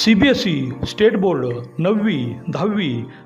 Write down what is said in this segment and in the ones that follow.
C B S E state board नववी दहावी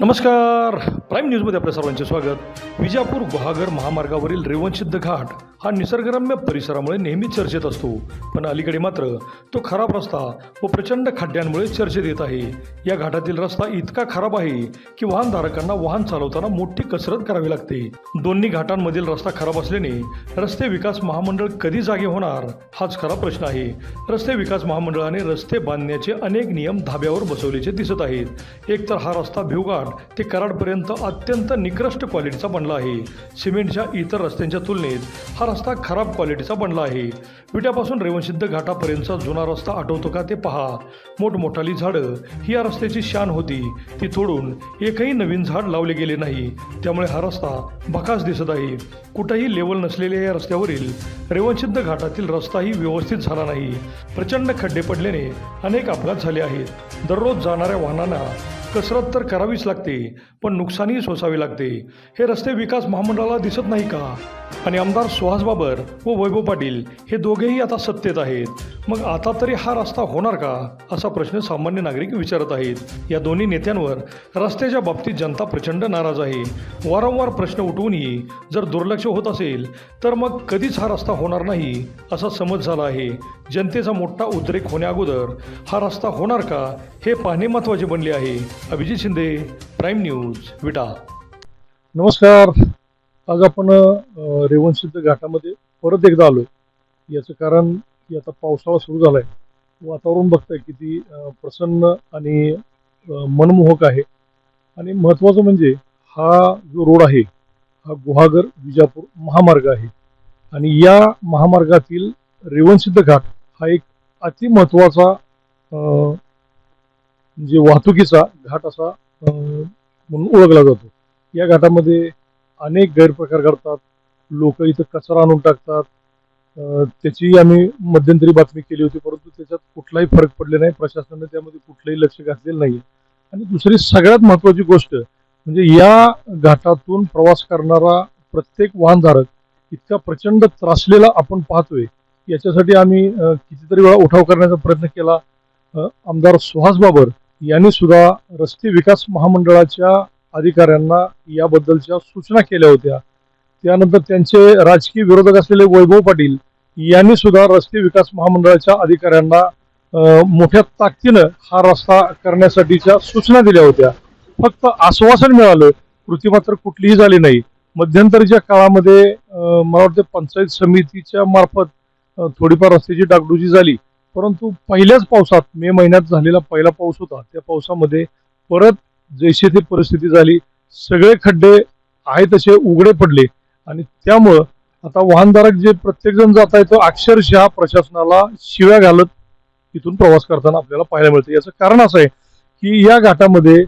नमस्कार. प्राईम न्यूजमध्ये आपल्या सर्वांचे स्वागत. विजापूर गुहागर महामार्गावरील रेवणसिद्ध घाट हा निसर्गरम्य परिसरामुळे नेहमी चर्चेत असतो. पण अलीकडे मात्र तो खराब रस्ता व प्रचंड खड्ड्यांमुळे चर्चेत येत आहे. या घाटातील रस्ता इतका खराब आहे की वाहनधारकांना वाहन चालवताना मोठी कसरत करावी लागते. दोन्ही घाटांमधील रस्ता खराब असल्याने रस्ते विकास महामंडळ कधी जागे होणार हाच खरा प्रश्न आहे. रस्ते विकास महामंडळाने रस्ते बांधण्याचे अनेक नियम धाब्यावर बसवल्याचे दिसत आहेत. एकतर हा रस्ता भिवघाट ते कराडपर्यंत अत्यंत निकृष्ट क्वालिटीचा बनला आहे. सिमेंटच्या इतर रस्त्यांच्या तुलनेत हा रस्ता खराब क्वालिटीचा बनला आहे. विट्यापासून रेवणसिद्ध घाटापर्यंतचा जुना रस्ता आठवतो का ते पहा. मोठमोठाली झाडं ही या रस्त्याची शान होती. ती तोडून एकही नवीन झाड लावले गेले नाही. त्यामुळे हा रस्ता भकास दिसत आहे. कुठंही लेवल नसलेल्या या रस्त्यावरील रेवणसिद्ध घाटातील रस्ताही व्यवस्थित झाला नाही. प्रचंड खड्डे पडल्याने अनेक अपघात झाले आहेत. दररोज जाणाऱ्या वाहनांना कसरत तर करावीच लागते पण नुकसानही सोसावे लागते. हे रस्ते विकास महामंडळाला दिसत नाही का? आणि आमदार सुहास बाबर व वैभव पाटील हे दोघेही आता सत्तेत आहेत. मग आता तरी हा रस्ता होणार का? असा प्रश्न सामान्य नागरिक विचारत आहेत. या दोन्ही नेत्यांवर रस्त्याच्या बाबतीत जनता प्रचंड नाराज आहे. वारंवार प्रश्न उठवूनही जर दुर्लक्ष होत असेल तर मग कधीच हा रस्ता होणार नाही असा समज झाला आहे. जनतेचा मोठा उद्रेक होण्याअगोदर हा रस्ता होणार का? हे पाहणे महत्त्वाचे बनले आहे. Abhijit Shinde prime news Vita. नमस्कार. आज आपण रेवणसिद्ध घाटामध्ये परत एकदा आलोय. याचं कारण की आता पावसाळा सुरू झालाय. वातावरण बघताय किती प्रसन्न आणि मनमोहक आहे. आणि महत्त्वाचं म्हणजे हा जो रोड आहे हा गुहागर विजापूर महामार्ग आहे. आणि या महामार्गातील रेवणसिद्ध घाट हा एक अति महत्त्वाचा म्हणजे वाहतुकीचा घाट असा म्हणून ओळखला जातो. या घाटामध्ये अनेक गैरप्रकार घडतात. लोक इथं कचरा आणून टाकतात. त्याचीही त्याची आम्ही मध्यंतरी बातमी केली होती परंतु त्याच्यात कुठलाही फरक पडले नाही. प्रशासनाने त्यामध्ये कुठलंही लक्ष घातलेलं नाही आणि दुसरी सगळ्यात महत्त्वाची गोष्ट म्हणजे या घाटातून प्रवास करणारा प्रत्येक वाहनधारक इतका प्रचंड त्रासलेला आपण पाहतोय. याच्यासाठी आम्ही कितीतरी वेळा उठाव करण्याचा प्रयत्न केला. आमदार सुहास बाबर यांनी सुद्धा रस्ते विकास महामंडळाच्या अधिकाऱ्यांना याबद्दलच्या सूचना केल्या होत्या. त्यानंतर त्यांचे राजकीय विरोधक असलेले वैभव पाटील यांनी सुद्धा रस्ते विकास महामंडळाच्या अधिकाऱ्यांना मोठ्या ताकदीनं हा रस्ता करण्यासाठीच्या सूचना दिल्या होत्या. फक्त आश्वासन मिळालं कृती मात्र कुठलीही झाली नाही. मध्यंतरीच्या काळामध्ये मला वाटतं पंचायत समितीच्या मार्फत थोडीफार रस्त्याची डागडुजी झाली. परंतु पहिल्याच पावसात मे महिन्यात झालेला पहिला पाऊस होता. त्या पावसामध्ये परत जैसे ती परिस्थिती झाली सगळे खड्डे आहे तसे उघडे पडले. आणि त्यामुळं आता वाहनधारक जे प्रत्येकजण जात आहे तो अक्षरशः प्रशासनाला शिव्या घालत तिथून प्रवास करताना आपल्याला पाहायला मिळतं. याचं कारण असं आहे की या घाटामध्ये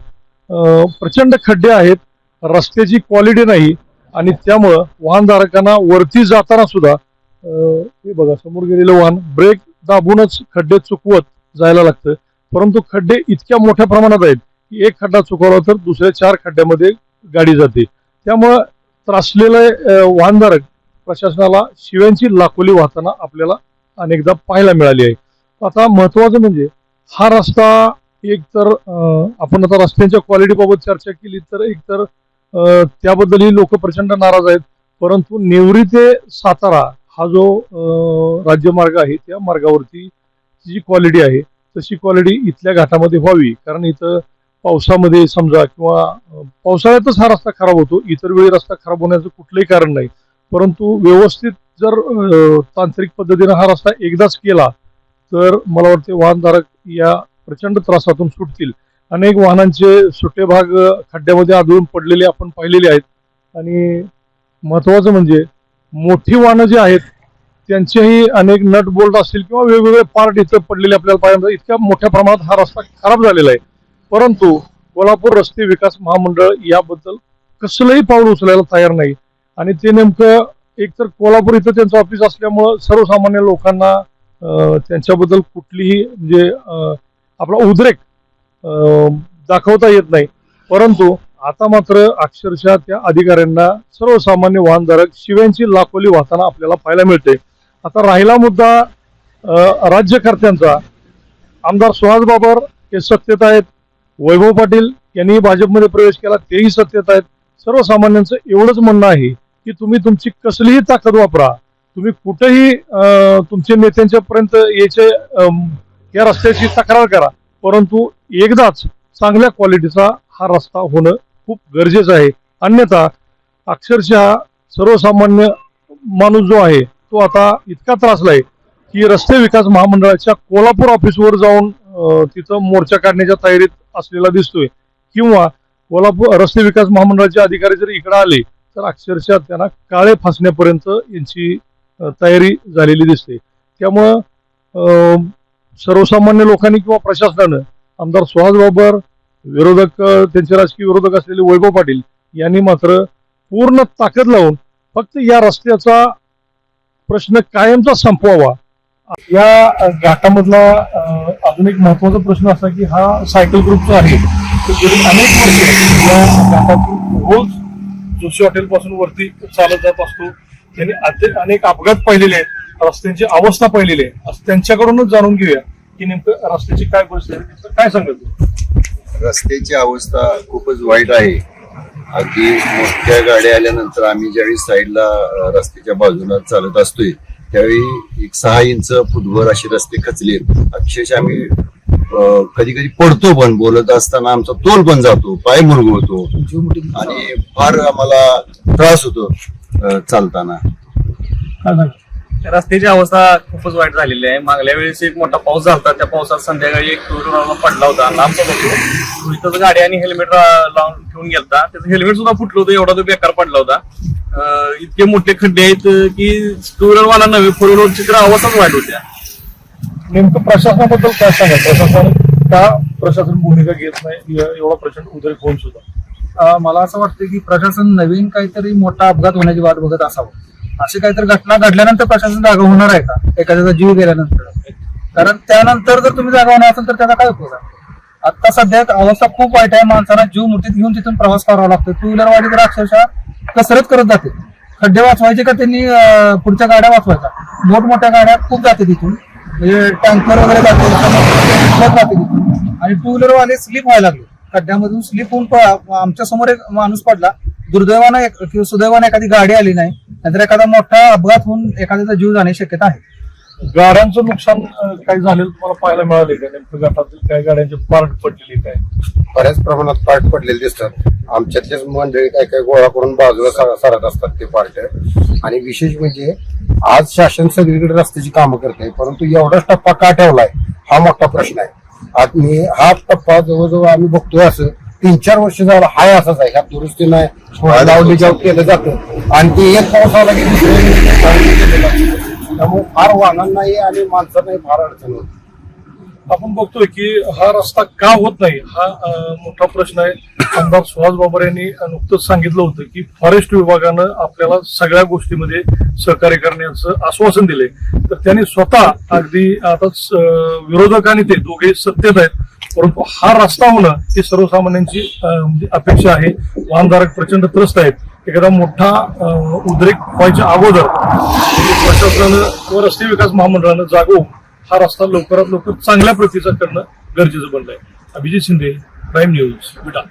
प्रचंड खड्डे आहेत रस्त्याची क्वालिटी नाही आणि त्यामुळं वाहनधारकांना वरती जाताना सुद्धा हे बघा समोर गेलेलं वाहन ब्रेक दाबूनच खड्डे चुकवत जायला लागतं. परंतु खड्डे इतक्या मोठ्या प्रमाणात आहेत की एक खड्डा चुकवला तर दुसऱ्या चार खड्ड्यामध्ये गाडी जाते. त्यामुळं त्रासलेले वाहनधारक प्रशासनाला शिव्यांची लाखोली वाहताना आपल्याला अनेकदा पाहायला मिळाली आहे. आता महत्वाचं म्हणजे हा रस्ता एक तर आपण आता रस्त्यांच्या क्वालिटीबाबत चर्चा केली तर एक तर त्याबद्दलही लोक प्रचंड नाराज आहेत. परंतु नेवरी ते सातारा हा जो राज्यमार्ग आहे त्या मार्गावरती जी क्वालिटी आहे तशी क्वालिटी इथल्या घाटामध्ये व्हावी. कारण इथं पावसामध्ये समजा किंवा पावसाळ्यातच हा रस्ता खराब होतो. इतर वेळी रस्ता खराब होण्याचं कुठलंही कारण नाही. परंतु व्यवस्थित जर तांत्रिक पद्धतीनं हा रस्ता एकदाच केला तर मला वाटते वाहनधारक या प्रचंड त्रासातून सुटतील. अनेक वाहनांचे सुटे भाग खड्ड्यामध्ये आढळून पडलेले आपण पाहिलेले आहेत. आणि महत्त्वाचं म्हणजे मोठी वाहनं जी आहेत त्यांचेही अनेक नट बोल्ट असतील किंवा वेगवेगळे पार्ट इथं पडलेले आपल्याला पाहायला इतक्या मोठ्या प्रमाणात हा रस्ता खराब झालेला आहे. परंतु कोल्हापूर रस्ते विकास महामंडळ याबद्दल कसलंही पाऊल उचलायला तयार नाही. आणि ते नेमकं एकतर कोल्हापूर इथं त्यांचं ऑफिस असल्यामुळं सर्वसामान्य लोकांना त्यांच्याबद्दल कुठलीही म्हणजे आपला उद्रेक दाखवता येत नाही. परंतु आता मात्र अक्षरशः त्या अधिकाऱ्यांना सर्वसामान्य वाहनधारक शिव्यांची लाखोली वाहताना आपल्याला पाहायला मिळते आता राहिला मुद्दा राज्यकर्त्यांचा. आमदार सुहास बाबर हे सत्तेत आहेत. वैभव पाटील यांनीही भाजपमध्ये प्रवेश केला तेही सत्तेत आहेत. सर्वसामान्यांचं एवढंच म्हणणं आहे की तुम्ही तुमची कसलीही ताकद वापरा. तुम्ही कुठेही तुमचे तुमच्या नेत्यांच्या पर्यंत याचे या रस्त्याची तक्रार करा. परंतु एकदाच चांगल्या क्वालिटीचा हा रस्ता होणं खूप गरजेचं आहे. अन्यथा अक्षरशः सर्वसामान्य माणूस जो आहे तो आता इतका त्रासला आहे की रस्ते विकास महामंडळाच्या कोल्हापूर ऑफिसवर जाऊन तिथं मोर्चा काढण्याच्या तयारीत असलेला दिसतोय. किंवा कोल्हापूर रस्ते विकास महामंडळाचे अधिकारी जर इकडे आले तर अक्षरशः त्यांना काळे फासण्यापर्यंत यांची तयारी झालेली दिसते. त्यामुळं अं, सर्वसामान्य लोकांनी किंवा प्रशासनानं आमदार सुहास बाबर विरोधक त्यांचे राजकीय विरोधक असलेले वैभव पाटील यांनी मात्र पूर्ण ताकद लावून फक्त या रस्त्याचा प्रश्न कायमचा संपवावा या घाटामधला अजून एक महत्त्वाचा प्रश्न असा की हा सायकल ग्रुप जो आहे तो गेली अनेक वर्ष या घाटातून रोज जोशी हॉटेल पासून वरती चालत जात असतो. त्यांनी अनेक अपघात पाहिलेले आहेत. रस्त्यांची अवस्था पाहिलेली आहे. असं त्यांच्याकडूनच जाणून घेऊया की नेमकं रस्त्याची काय परिस्थिती आहे. काय सांगत रस्त्याची अवस्था खूपच वाईट आहे. अगदी मोठ्या गाड्या आल्यानंतर आम्ही ज्यावेळी साईडला रस्त्याच्या बाजूला चालत असतोय त्यावेळी एक सहा इंच फुटभर असे रस्ते खचले अक्षरशः आम्ही कधी कधी पडतो पण बोलत असताना आमचा तोल पण जातो पाय मुरगळतो. आणि फार आम्हाला त्रास होतो चालताना. रस्त्याची अवस्था खूपच वाईट झालेली आहे. मागल्या वेळेस एक मोठा पाऊस झाला त्या पावसात संध्याकाळी एक टू व्हीलर पडला होता. लांबचा होतो गाडी आणि हेल्मेट लावून ठेवून गेलता. त्याचं हेल्मेट सुद्धा फुटलं होतं. एवढा तो बेकार पडला होता. इतके मोठे खड्डे आहेत की टू व्हीलर वाला नव्हे फोर व्हीलरची तर अवस्थाच वाईट होत्या. नेमकं प्रशासनाबद्दल काय सांगा? प्रशासन का प्रशासन भूमिका घेत नाही? एवढा प्रचंड उद्रेक होऊन सुद्धा. मला असं वाटतं की प्रशासन नवीन काहीतरी मोठा अपघात होण्याची वाट बघत असावं. अशी काहीतरी घटना घडल्यानंतर प्रशासन जागा होणार आहे का? एखाद्याचा जीव गेल्यानंतर. कारण त्यानंतर जर तुम्ही जागा होणार असेल तर त्याचा काय उपयोग आहे? आता सध्या अवस्था खूप वाईट आहे. माणसांना जीव मुठीत घेऊन तिथून प्रवास करावा लागतो टू व्हीलर वाडी तर अक्षरशः कसरत करत जाते. खड्डे वाचवायचे का त्यांनी पुढच्या गाड्या वाचवायच्या मोठमोठ्या गाड्या खूप जाते तिथून. म्हणजे टँकर वगैरे जाते जाते तिथून. आणि टू व्हीलर वाले स्लिप व्हायला लागले. खड्ड्यामधून स्लिप होऊन प- आमच्यासमोर एक माणूस पडला. दुर्दैवानं एक- किंवा सुदैवानं एखादी गाडी आली नाही. नाहीतर एखादा मोठा अपघात होऊन एखाद्याचा जीव जाण्याची शक्यता आहे. गाड्यांचं नुकसान काही झालेलं तुम्हाला पाहायला मिळाले का? नेमकं गटातील काही गाड्यांचे पार्ट पडलेले काय? बऱ्याच प्रमाणात पार्ट पडलेले दिसतात. आमच्यातलेच मंडळी काय काय गोळा करून बाजूला सर- सरत असतात ते पार्ट. आणि विशेष म्हणजे आज शासन सगळीकडे रस्त्याची कामं करते परंतु एवढाच टप्पा का ठेवलाय हा मोठा प्रश्न आहे. आज मी हा टप्पा जवळजवळ आम्ही बघतोय असं तीन चार वर्ष झालं हाय असाच आहे. ह्या दुरुस्ती नाही लावली जाऊ केलं जातं. आणि ते एक पाऊस आला की त्यामुळे फार वाहनांनाही आणि माणसांनाही फार अडचण होती. आपण बघतोय की हा रस्ता का होत नाही? हा मोठा प्रश्न आहे. आमदार सुहास बाबर यांनी नुकतंच सांगितलं होतं की फॉरेस्ट विभागानं आपल्याला सगळ्या गोष्टीमध्ये सहकार्य करण्याचं आश्वासन दिले तर त्यांनी स्वतः अगदी आता स- ते दोघे सत्तेत आहेत. परंतु हा रस्ता होणं ही सर्वसामान्यांची म्हणजे अपेक्षा आहे. वाहनधारक प्रचंड त्रस्त आहेत. एखादा मोठा उद्रेक व्हायच्या अगोदर प्रशासनानं व रस्ते विकास महामंडळानं जागो हा रस्ता लवकरात लवकर चांगल्या प्रतीचा करणं गरजेचं बनलंय. Abhijit Shinde prime news Vita